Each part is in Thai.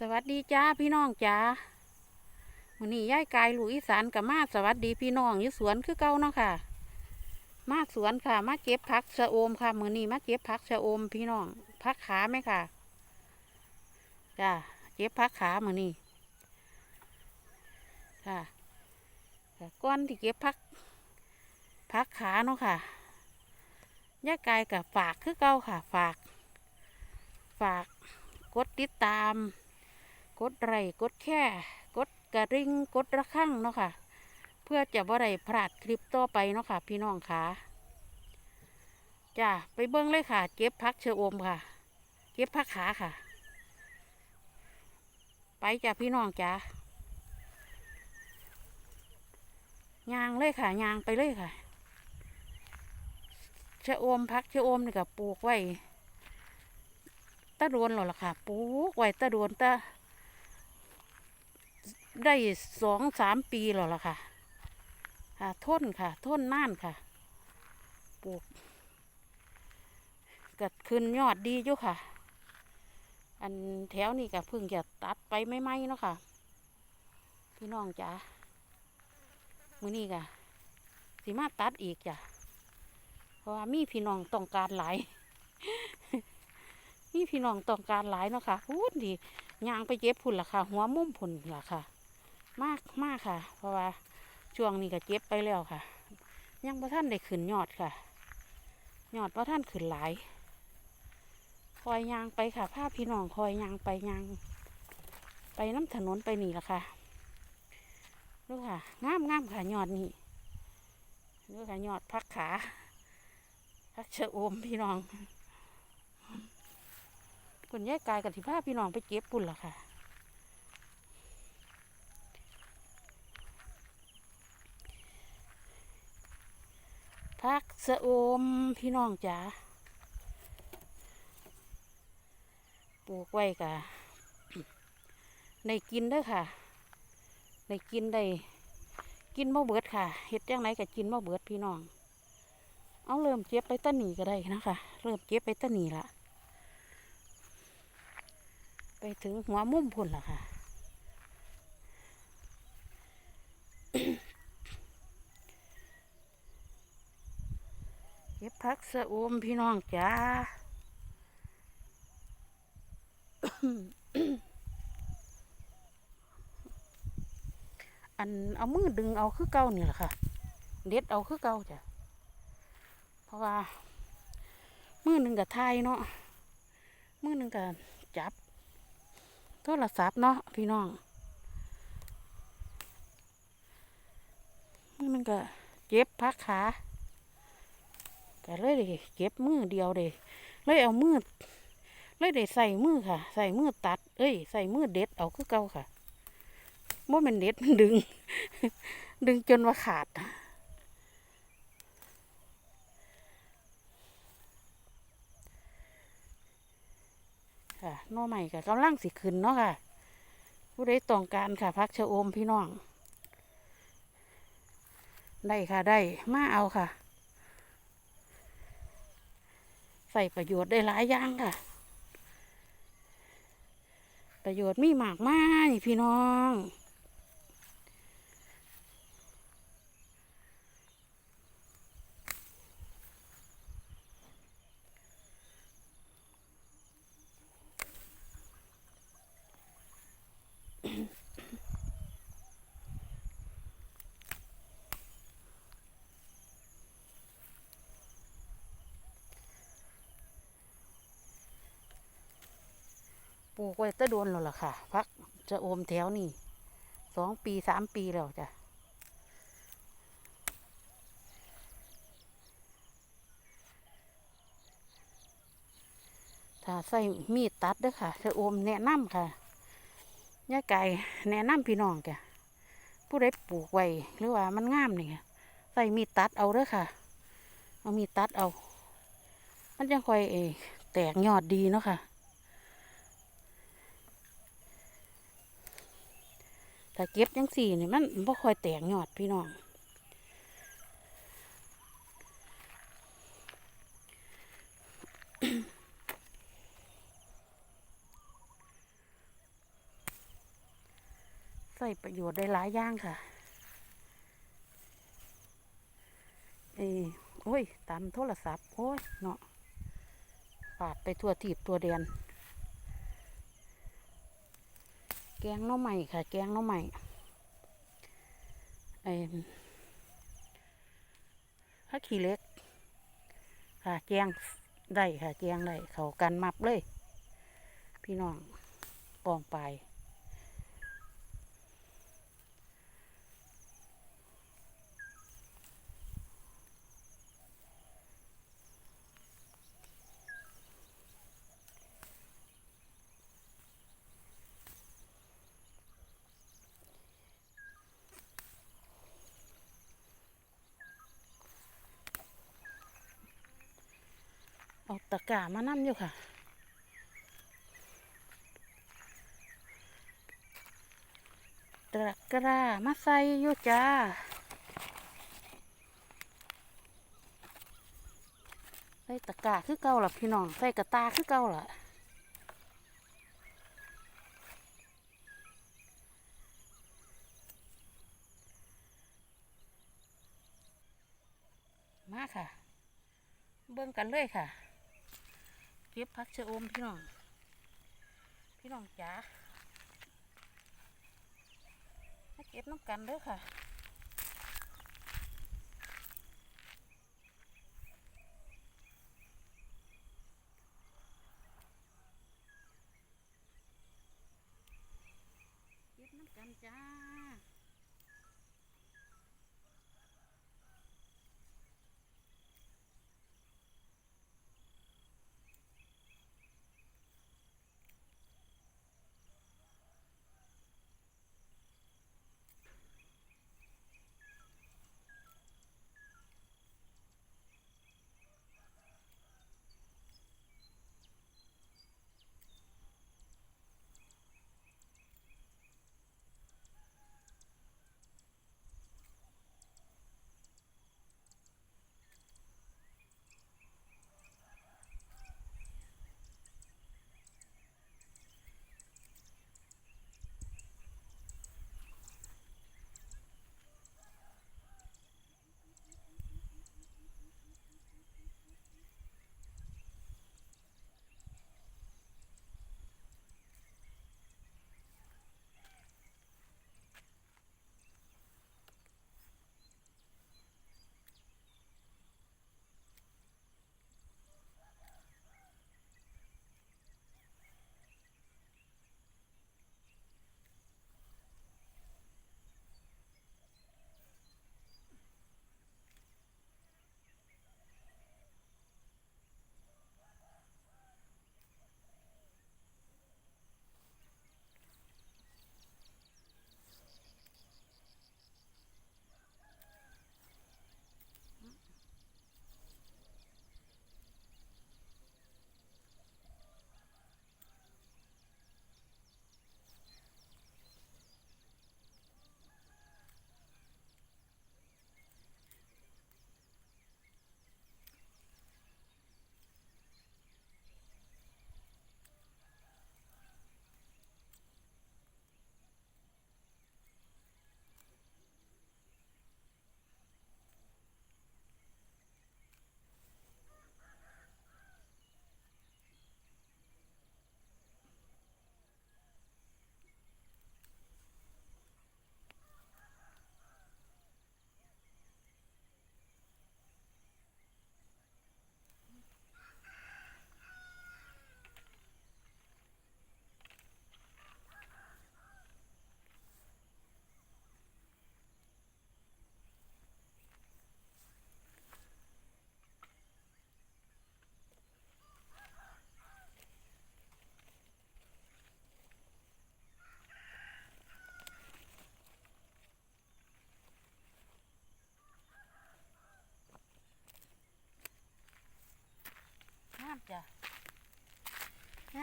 สวัสดีจ้าพี่น้องจ้าวันนี้ย่ายกายหลูอีสานกับมาสวัสดีพี่น้องอยู่สวนคือเก่าเนาะค่ะ มาสวนค่ะ มาเก็บผักชะโอมค่ะมือนี้มาเก็บผักชะโอมพี่น้องผักขาไหมค่ะจ้าเก็บผักขามือนี้ค่ะแต่ก้อนที่เก็บผักผักขาเนาะค่ะย่ายกายกับฝากคือเก่าค่ะ ฝาก ฝากกดติดตาม กดไลค์กดแค่กดกระริ่งกดระฆังเนาะค่ะ เพื่อจะบ่ได้พลาดคลิปต่อไปเนาะค่ะ พี่น้องค่ะจ้าไปเบิ้งเลยค่ะ เก็บพักเชออมค่ะ เก็บพักขาค่ะ ไปจ้าพี่น้องจ้ายางเลยค่ะยางไปเลยค่ะเชอโอมพักเชอโอมนี่ก็ปลูกไว้ตะโดนหรอล่ะค่ะปลูกไว้ตะโดนตะ ได้สองสามปีแล้วล่ะค่ะค่ะทนค่ะทนน่านค่ะปลูกกัดขึ้นยอดดีอยู่ค่ะ อันแถวนี้ก็เพิ่งจะตัดไปไม่ไหมเนาะค่ะ พี่น้องจ๋ามือนี้ก็สิมาตัดอีกจ้ะเพราะว่ามีพี่น้องต้องการหลายมีพี่น้องต้องการหลายเนาะค่ะพูดดียางไปเจ็บพุ่นล่ะค่ะ หัวมุมพุ่นล่ะค่ะ มากมากค่ะ เพราะว่าช่วงนี้ก็เจ็บไปแล้วค่ะ ยังพระท่านได้ขึ้นยอดค่ะ ยอดพระท่านขึ้นหลาย คอยยางไปค่ะภาพพี่น้องคอยยางไปยาง ไปน้ำถนนไปนี่ละค่ะดูค่ะงามงามค่ะยอดนี่ดูค่ะยอดพักขาพักเชะโอมพี่น้องคุณยายกายกับที่พาพี่น้องไปเก็บปุ่นละค่ะ พัก สะโอมพี่น้องจ๋าปลูกไว้กะได้กินเด้อค่ะได้กินได้กินบ่เบิดค่ะเฮ็ดจังไรก็กินบ่เบิดพี่น้อง เอาเริ่มเจ็บไปต้นหนีก็ได้นะคะ เริ่มเจ็บไปต้นหนีละไปถึงหัวมุมพุ่นละค่ะ ก็บผักสะอมพี่น้องจ้าอันเอามือดึงเอาคือเก่านี่แหละค่ะ เด็ดเอาคือเก่าจ้ะ เพราะว่ามือหนึ่งกับไทยเนาะ มือหนึ่งกับจับโทรศัพท์เนาะพี่น้อง มือหนึ่งกับเจ็บพักขา ก็เลยได้เก็บมือเดียวเลยเลยเอามือเลยได้ใส่มือค่ะ ใส่มือตัด เอ้ย ใส่มือเด็ดเอาคือเก่าค่ะว่ามันเด็ดมันดึง ดึงจนว่าขาดค่ะน้อใหม่กับกำลังสิขึ้นเนาะค่ะ ผู้ใดต้องการค่ะพักชะโอมพี่น้อง ได้ค่ะได้ มาเอาค่ะ ใส่ประโยชน์ได้หลายอย่างค่ะ ประโยชน์มีมากมายพี่น้อง ลูกไว้แตะโดนแล้วล่ะค่ะพักจะโอมแถวนี่สองปีสามปีแล้วจ้ะถ้าใส่มีดตัดด้อค่ะจะโอมแนะนำค่ะย่าไก่แนะนำพี่น้องจ้ะผู้ใดปลูกไว้หรือว่ามันงามนี่ใส่มีดตัดเอาเด้อค่ะ เอามีดตัดเอา มันจะค่อยเอแตกยอดดีเนาะค่ะ ถ้าเก็บจังสี่นี่มันบ่ค่อยแตกยอดพี่น้องใส่ประโยชน์ได้หลายอย่างค่ะ เอโอ้ย ตามโทรศัพท์ โอ้ย เนาะปาดไปทั่วทีบตัวเดียน แกงน้องใหม่ค่ะ แกงน้องใหม่ไอ้ผักขี้เล็ก ค่ะแกงได้ค่ะแกงได้เขากันมับเลย พี่น้องปองไป อาตะกร้ามานั่อยู่ค่ะ ตะกร้ามาใส่อยู่จ้าใส่ตะกร้าคือเก่าล่ะพี่น้องใส่กระตาคือเก่าล่ะมาค่ะ เบิ่งกันเลยค่ะ เก็บผักชะอมพี่น้อง พี่น้องจ๋ามาเก็บน้ำกันเด้อค่ะ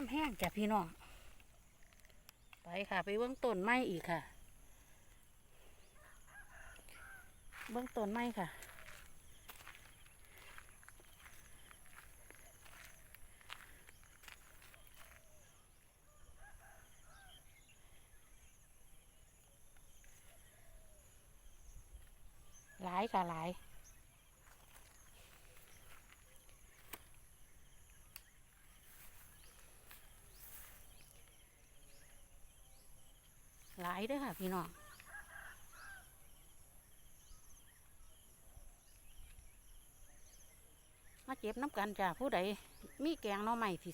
าแห้งจ้ะพี่น้อง ไปค่ะ ไปเบื้องต้นไม้อีกค่ะ เบื้องต้นไม้ค่ะ หลายค่ะหลาย หลายเด้อค่ะ พี่น้องมาเก็บน้ำกันจ้ะผู้ใดมีแกงน่อใหม่ที่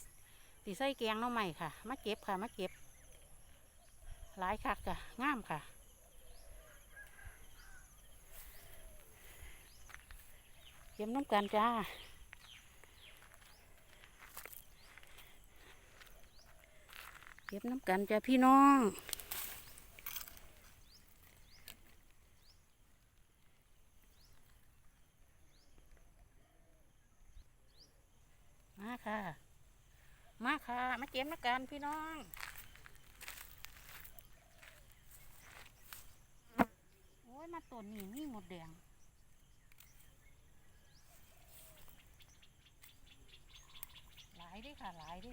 ที่ใส่แกงน่อใหม่ค่ะ มาเก็บค่ะ มาเก็บ หลายคักจ้ะงามค่ะเก็บน้ำกันจ้าเก็บน้ำกันจ้ะพี่น้อง มาค่ะ มาค่ะ มา เก็บน้ำกันพี่น้องโอ้ยมาตัวนี้มีหมดแดงหลายดิค่ะหลายดิ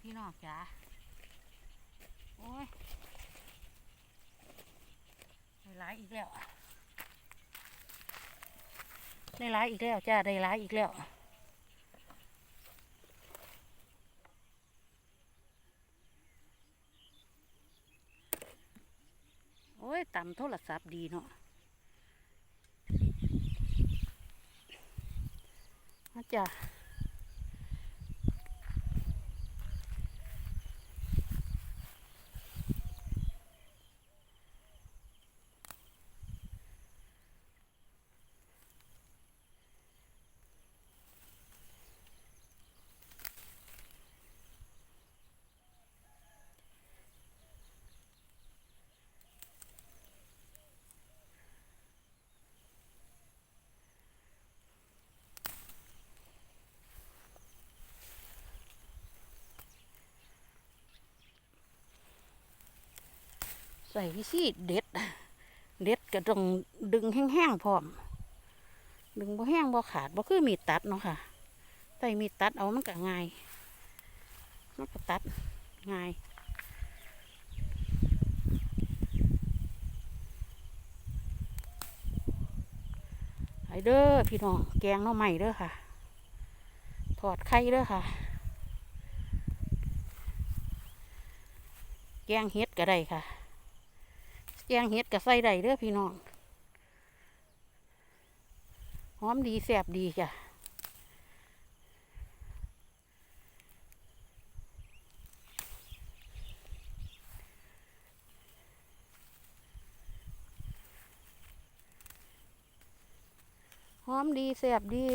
พี่น้องจ้ะโอ้ยได้หลายอีกแล้ว ได้หลายอีกแล้วจ้าได้หลายอีกแล้วโอ้ยต่ำโทรศัพท์ดีเนาะมาจ้ะ ใส่วิธีเด็ด เด็ดก็ต้องดึงแห้งๆพร้อม ดึงบ่แห้งบ่ขาดบ่คือมีตัดเนาะค่ะใส่มีตัดเอามันก็ง่ายมันก็ตัดง่ายไอเด้อพี่น้องแกงน่อไม้เด้อค่ะทอดไข่เด้อค่ะ แกงเห็ดก็ได้ค่ะ แกงเห็ดก็ใส่ได้เด้อพี่น้อง หอมดีแซ่บดีจ้ะหอมดีแซ่บดี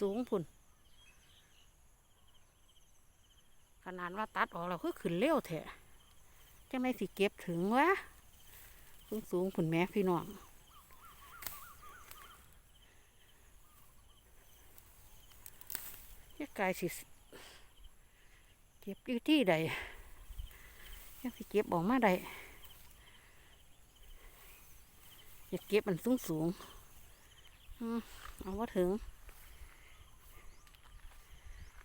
สูงพุ่น ขนาดว่าตัดออกเราคือขึ้นเร็วแท้จังไดสิเก็บถึงวะสูงสูงพุ่นแม่พี่น้องจะกลายสิเก็บอยู่ที่ใดยังสิเก็บออกมาใดอยากเก็บมันสูงสูงอืมเอาว่าถึง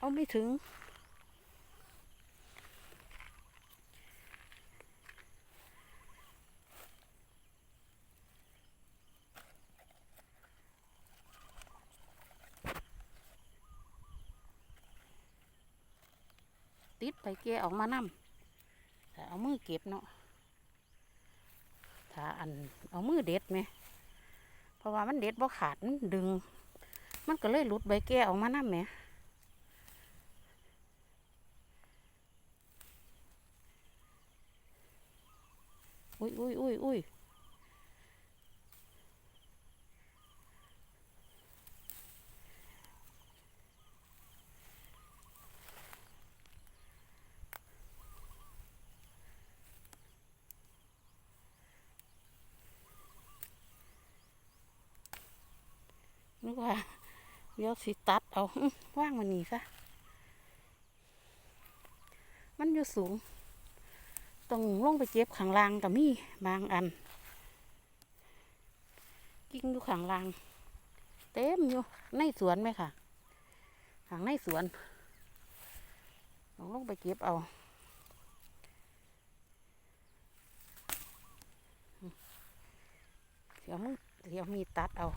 เอาไม่ถึง ติดไปแกะออกมานำแต่เอามือเก็บเนาะถ้าอันเอามือเด็ดไหมเพราะว่ามันเด็ดบ่ขาดมันดึง มันก็เลยหลุดใบแก้ออกมานำแหม อุ้ยอุ้ยอุ้ยอุ้ยนึกว่าเดี๋ยวสิตัดเอาว่างมันนี่ซะมันอยู่สูง ต้องลงไปเจ็บข้างลางกับมีบางอัน กิ่งอยู่ข้างลาง เต็มอยู่ในสวนไหมค่ะข้างในสวนต้องลงไปเก็บเอาเดี๋ยวมึงเดี๋ยวมีตัดเอา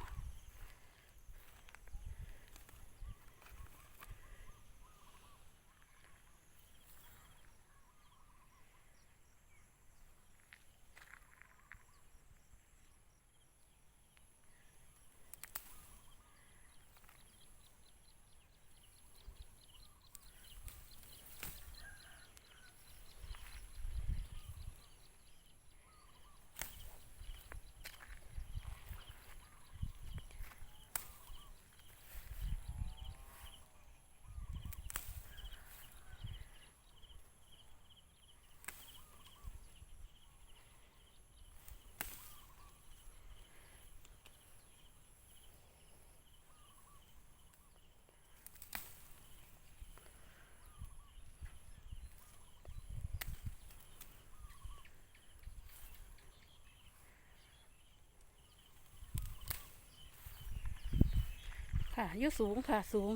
ค่ะอยู่สูงค่ะสูง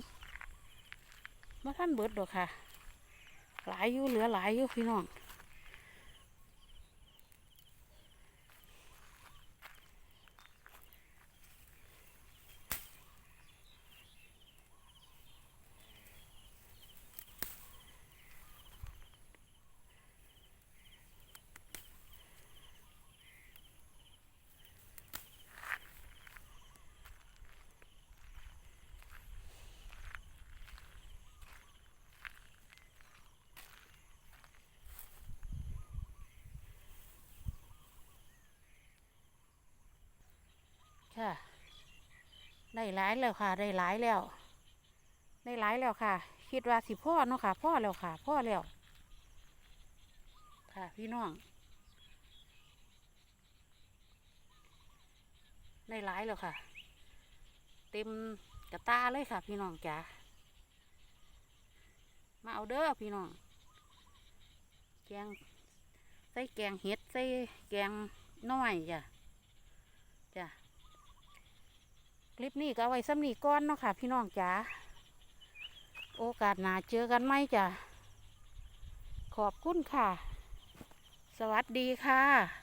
มาท่านเบิดดอกค่ะ หลายอยู่เหลือหลายอยู่พี่น้องค่ะ ได้หลายแล้วค่ะ ได้หลายแล้ว ได้หลายแล้วค่ะ คิดว่าสิพ่อเนาะค่ะพ่อแล้วค่ะพ่อแล้วค่ะพี่น้องได้หลายแล้วค่ะ เต็มกระตาเลยค่ะ พี่น้องจ๋ามาเอาเด้อพี่น้องแกงใส่แกงเห็ดใส่แกงน้อยจ้ะจ้ะ คลิปนี้ก็เอาไว้ซ้ำนี้ก้อนเนาะค่ะ พี่น้องจ๋า โอกาสหน้าเจอกันไหมจ้ะ ขอบคุณค่ะ สวัสดีค่ะ